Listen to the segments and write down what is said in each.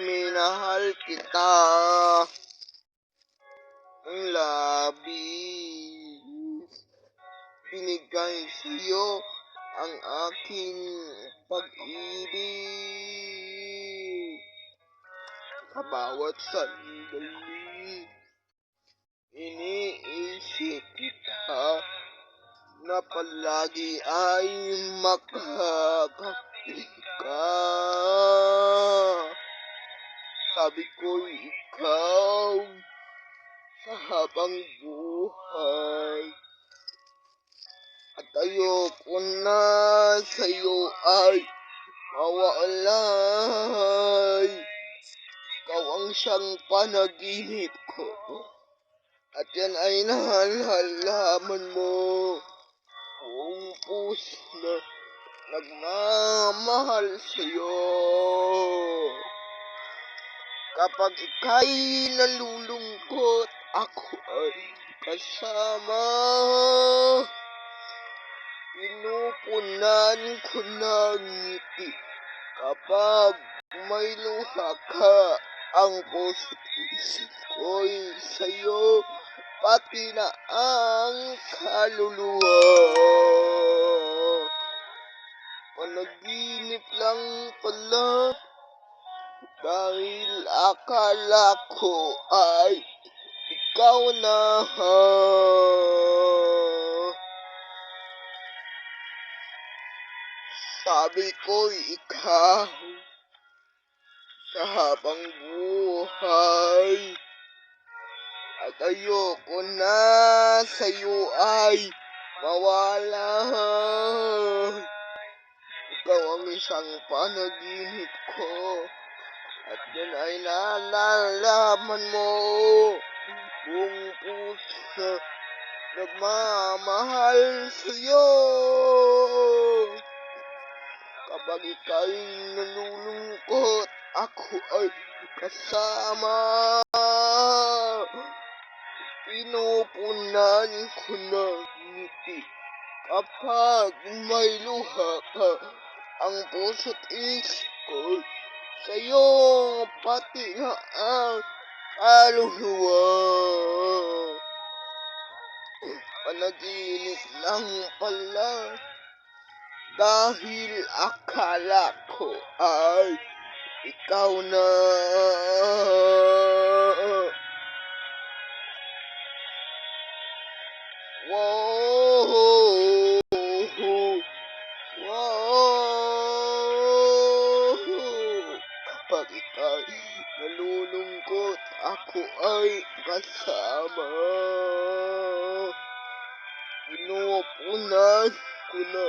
minahal kita ng labis. Binigay sa'yo ang aking pag-ibig. Sa bawat sandali, iniisip kita na palagi ay makakapit ka. Sabi ko ikaw sa habang buhay. At ayoko na sa'yo ay mawalay. Ikaw ang siyang panaginip ko. At yan ay nalalaman mo. Buong puso na nagmamahal sa'yo. Kapag ika'y nalulungkot, ako ay kasama. Pinupunan ko ng ngiti kapag may luha ka ang isip ko'y sa'yo pati na ang kaluluwa. Panaginip lang pala dahil akala ko ay ikaw na. Sabi ko ikaw sa habang buhay. At ayoko na sa'yo ay mawala. Ikaw ang isang panaginip ko. Yan ay nalalaman mo. Buong puso nagmamahal sa'yo. Kapag ika'y nalulungkot, ako ay kasama. Pinupunan ko ng ngiti kapag may luha ka. Ang puso't isip ko sa'yo pati na ang kaluluwa. Panaginip lang pala dahil akala ko ay ikaw na. Wow! Kapag ikaw nalulungkot, ako ay kasama. Pinupunan ko na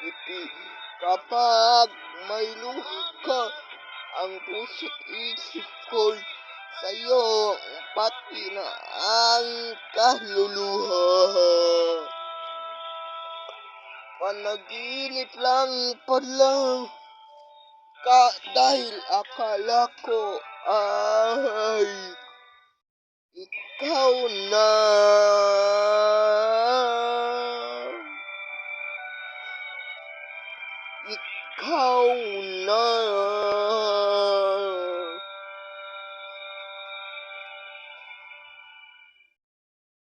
ngiti kapag may luha ka. Ang puso't isip ko'y sa'yo, pati na ang kaluluha. Panaginip lang pala ka dahil akala ko ay ikaw na. Ikaw